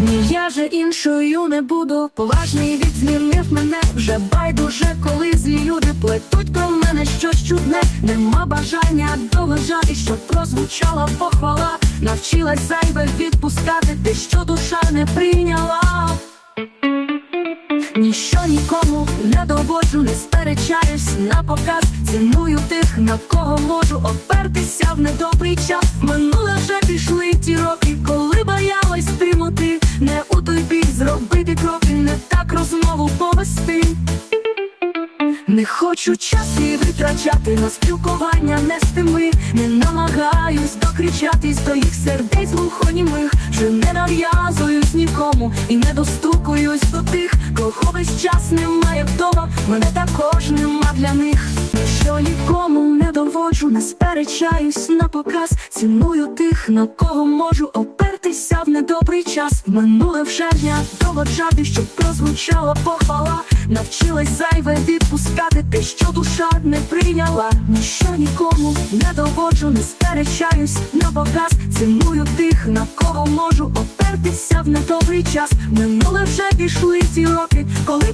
Ні, я же іншою не буду. Поважний від змінив мене вже байдуже, коли злі люди плетуть про мене щось чудне. Нема бажання доважати, щоб прозвучала похвала. Навчилась зайве відпускати те, що душа не прийняла. Ніщо нікому не доводжу, не сперечаюсь на показ. Ціную тих, на кого можу опертися в недобрий час. Повести. Не хочу час і витрачати на спілкування не з тими Не намагаюсь докричатись до їх сердець глухонімих Вже не нав'язуюсь нікому і не достукуюсь до тих, кого весь час немає вдома, мене також нема для них. Що нікому не сперечаюсь на показ, ціную тих, на кого можу опертися в недобрий час. Минуле вже дня доводжати, щоб прозвучала похвала. Навчилась зайве відпускати те, що душа не прийняла. Ніщо нікому не доводжу, не сперечаюсь на показ. Ціную тих, на кого можу опертися в недобрий час. Минуле вже пішли ті роки, коли